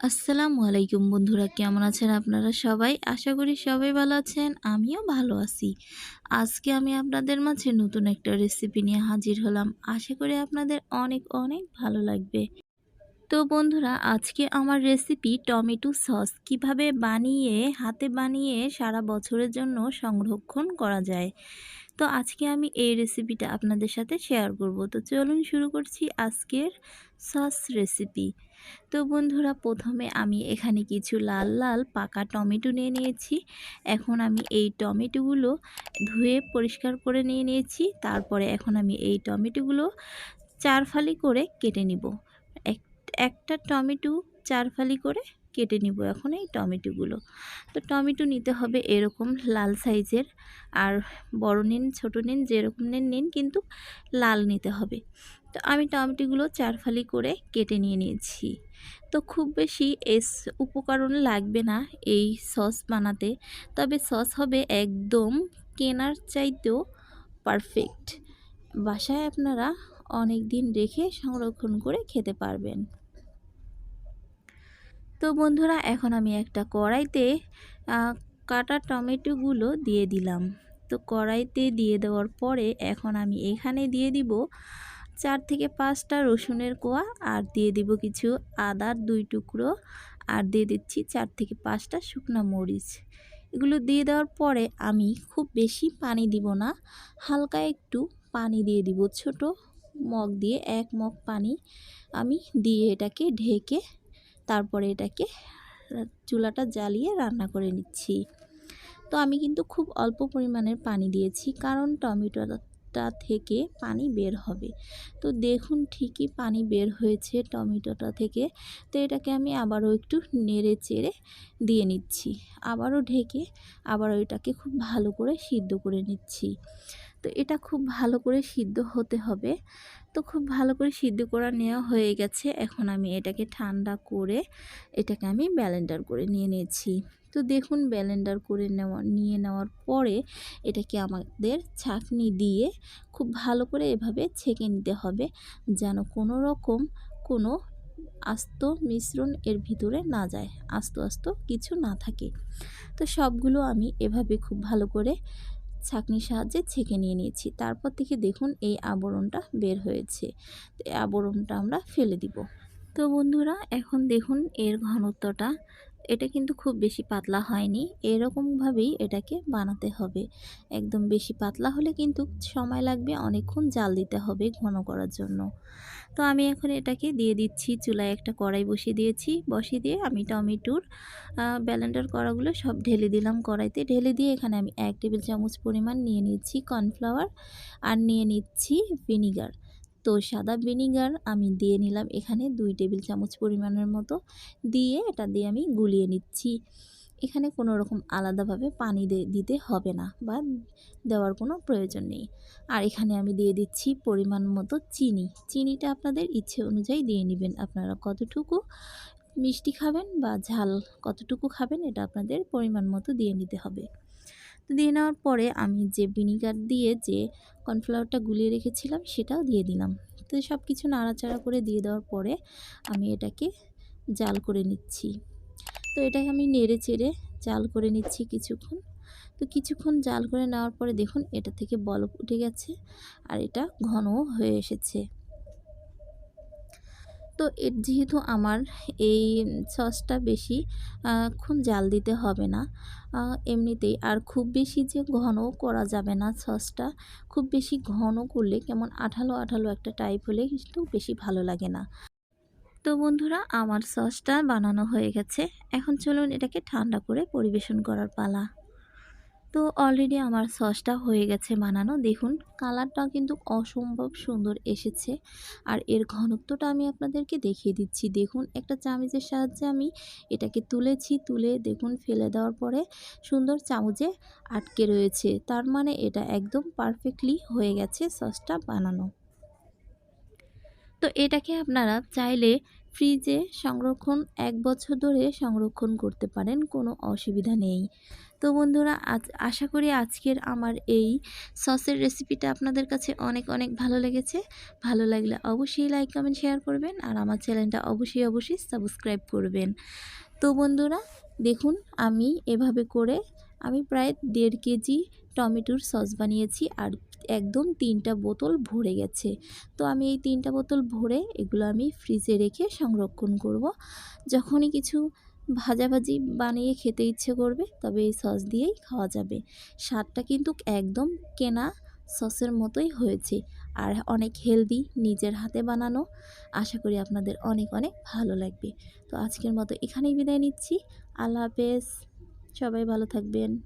আসসালামু আলাইকুম বন্ধুরা, কেমন আছেন আপনারা সবাই? আশা করি সবাই ভালো আছেন, আমিও ভালো আছি। আজকে আমি আপনাদের মাঝে নতুন একটা রেসিপি নিয়ে হাজির হলাম। আশা করি আপনাদের অনেক অনেক ভালো লাগবে। তো বন্ধুরা, আজকে আমার রেসিপি টমেটো সস কীভাবে বানিয়ে, হাতে বানিয়ে সারা বছরের জন্য সংরক্ষণ করা যায়। তো আজকে আমি এই রেসিপিটা আপনাদের সাথে শেয়ার করব। তো চলুন শুরু করছি আজকের সস রেসিপি তো বন্ধুরা, প্রথমে আমি এখানে কিছু লাল লাল পাকা টমেটো নিয়ে নিয়েছি। এখন আমি এই টমেটোগুলো ধুয়ে পরিষ্কার করে নিয়ে নিয়েছি। তারপরে এখন আমি এই টমেটোগুলো চার ফালি করে কেটে নিব। একটা টমেটো চার ফালি করে কেটে নিব। এখন এই টমেটোগুলো। তো টমেটো নিতে হবে এরকম লাল সাইজের আর বড় নিন, ছোটো নিন, যেরকম নিন নিন, কিন্তু লাল নিতে হবে। তো আমি টমেটোগুলো চার ফালি করে কেটে নিয়ে নিয়েছি। তো খুব বেশি এস উপকরণ লাগবে না এই সস বানাতে, তবে সস হবে একদম কেনার চাইতেও পারফেক্ট। বাসায় আপনারা অনেক দিন রেখে সংরক্ষণ করে খেতে পারবেন। তো বন্ধুরা, এখন আমি একটা কড়াইতে কাটা টমেটোগুলো দিয়ে দিলাম। তো কড়াইতে দিয়ে দেওয়ার পরে এখন আমি এখানে দিয়ে দিব চার থেকে পাঁচটা রসুনের কোয়া আর দিয়ে দিব কিছু আদার দুই টুকরো আর দিয়ে দিচ্ছি চার থেকে পাঁচটা শুকনো মরিচ। এগুলো দিয়ে দেওয়ার পরে আমি খুব বেশি পানি দিব না, হালকা একটু পানি দিয়ে দিব। ছোট মগ দিয়ে এক মগ পানি আমি দিয়ে এটাকে ঢেকে তারপরে এটাকে চুলাটা জ্বালিয়ে রান্না করে নিচ্ছি। তো আমি কিন্তু খুব অল্প পরিমাণের পানি দিয়েছি, কারণ টমেটোটা থেকে পানি বের হবে। তো দেখুন ঠিকই পানি বের হয়েছে টমেটোটা থেকে। তো এটাকে আমি আবারও একটু নেড়ে চেড়ে দিয়ে নিচ্ছি। আবারও ঢেকে আবারও এটাকে খুব ভালো করে সিদ্ধ করে নিচ্ছি। তো এটা খুব ভালো করে সিদ্ধ হতে হবে। তো খুব ভালো করে সিদ্ধ করা নেওয়া হয়ে গেছে। এখন আমি এটাকে ঠান্ডা করে এটাকে আমি ব্যালেন্ডার করে নিয়ে নিয়েছি। তো দেখুন, ব্যালেন্ডার করে নেওয়া, নিয়ে নেওয়ার পরে এটাকে আমাদের ছাঁকনি দিয়ে খুব ভালো করে এভাবে ছেঁকে নিতে হবে যেন কোনো রকম কোনো আস্ত মিশ্রণ এর ভিতরে না যায়, আস্ত আস্ত কিছু না থাকে। তো সবগুলো আমি এভাবে খুব ভালো করে ছাঁকনির সাহায্যে ছেঁকে নিয়ে নিয়েছি। তারপর থেকে দেখুন এই আবরণটা বের হয়েছে। এই আবরণটা আমরা ফেলে দিব। তো বন্ধুরা, এখন দেখুন এর ঘনত্বটা এটা কিন্তু খুব বেশি পাতলা হয়নি। এরকমভাবেই এটাকে বানাতে হবে। একদম বেশি পাতলা হলে কিন্তু সময় লাগবে, অনেকক্ষণ জাল দিতে হবে ঘন করার জন্য। তো আমি এখন এটাকে দিয়ে দিচ্ছি, চুলায় একটা কড়াই বসিয়ে দিয়েছি। বসিয়ে দিয়ে আমি টমেটোর ব্যালেন্ডার কড়াগুলো সব ঢেলে দিলাম কড়াইতে। ঢেলে দিয়ে এখানে আমি এক টেবিল চামচ পরিমাণ নিয়ে নিচ্ছি কর্নফ্লাওয়ার আর নিয়ে নিচ্ছি ভিনিগার। তো সাদা ভিনিগার আমি দিয়ে নিলাম এখানে দুই টেবিল চামচ পরিমাণের মতো। দিয়ে এটা দিয়ে আমি গুলিয়ে নিচ্ছি। এখানে কোনো রকম আলাদাভাবে পানি দিতে হবে না বা দেওয়ার কোনো প্রয়োজন নেই। আর এখানে আমি দিয়ে দিচ্ছি পরিমাণ মতো চিনি। চিনিটা আপনাদের ইচ্ছে অনুযায়ী দিয়ে নেবেন। আপনারা কতটুকু মিষ্টি খাবেন বা ঝাল কতটুকু খাবেন, এটা আপনাদের পরিমাণ মতো দিয়ে নিতে হবে। তো দিয়ে নেওয়ার পরে আমি যে ভিনিগার দিয়ে যে কর্নফ্লাওয়ারটা গুলিয়ে রেখেছিলাম, সেটাও দিয়ে দিলাম। তো সব কিছু নাড়াচাড়া করে দিয়ে দেওয়ার পরে আমি এটাকে জাল করে নিচ্ছি। তো এটাকে আমি নেড়ে চেড়ে জাল করে নিচ্ছি কিছুক্ষণ। তো কিছুক্ষণ জাল করে নেওয়ার পরে দেখুন, এটা থেকে বলক উঠে গেছে আর এটা ঘনও হয়ে এসেছে। তো এর যেহেতু আমার এই সসটা বেশি ক্ষণ জাল দিতে হবে না। এমনিতেই আর খুব বেশি যে ঘন করা যাবে না সসটা, খুব বেশি ঘন করলে কেমন আঠালো আঠালো একটা টাইপ হলে কিন্তু বেশি ভালো লাগে না। তো বন্ধুরা, আমার সসটা বানানো হয়ে গেছে। এখন চলুন এটাকে ঠান্ডা করে পরিবেশন করার পালা। তো অলরেডি আমার সসটা হয়ে গেছে বানানো। দেখুন কালারটা কিন্তু অসম্ভব সুন্দর এসেছে। আর এর ঘনত্বটা আমি আপনাদেরকে দেখিয়ে দিচ্ছি। দেখুন, একটা চামচের সাহায্যে আমি এটাকে তুলেছি, তুলে দেখুন, ফেলে দেওয়ার পরে সুন্দর চামচে আটকে রয়েছে। তার মানে এটা একদম পারফেক্টলি হয়ে গেছে সসটা বানানো। তো এটাকে আপনারা চাইলে ফ্রিজে সংরক্ষণ, এক বছর ধরে সংরক্ষণ করতে পারেন, কোনো অসুবিধা নেই। তো বন্ধুরা, আজ আশা করি আজকের আমার এই সসের রেসিপিটা আপনাদের কাছে অনেক অনেক ভালো লেগেছে। ভালো লাগলে অবশ্যই লাইক কমেন্ট শেয়ার করবেন আর আমার চ্যানেলটা অবশ্যই অবশ্যই সাবস্ক্রাইব করবেন। তো বন্ধুরা, দেখুন আমি এভাবে করে আমি প্রায় দেড় কেজি টমেটোর সস বানিয়েছি আর একদম তিনটা বোতল ভরে গেছে। তো আমি এই তিনটা বোতল ভরে এগুলো আমি ফ্রিজে রেখে সংরক্ষণ করব। যখনই কিছু ভাজাভাজি বানিয়ে খেতে ইচ্ছে করবে, তবে এই সস দিয়েই খাওয়া যাবে। স্বাদটা কিন্তু একদম কেনা সসের মতোই হয়েছে। আর অনেক হেলদি নিজের হাতে বানানো, আশা করি আপনাদের অনেক অনেক ভালো লাগবে। তো আজকের মতো এখানেই বিদায় নিচ্ছি। আল্লাহ হাফেজ। সবাই ভালো থাকবেন।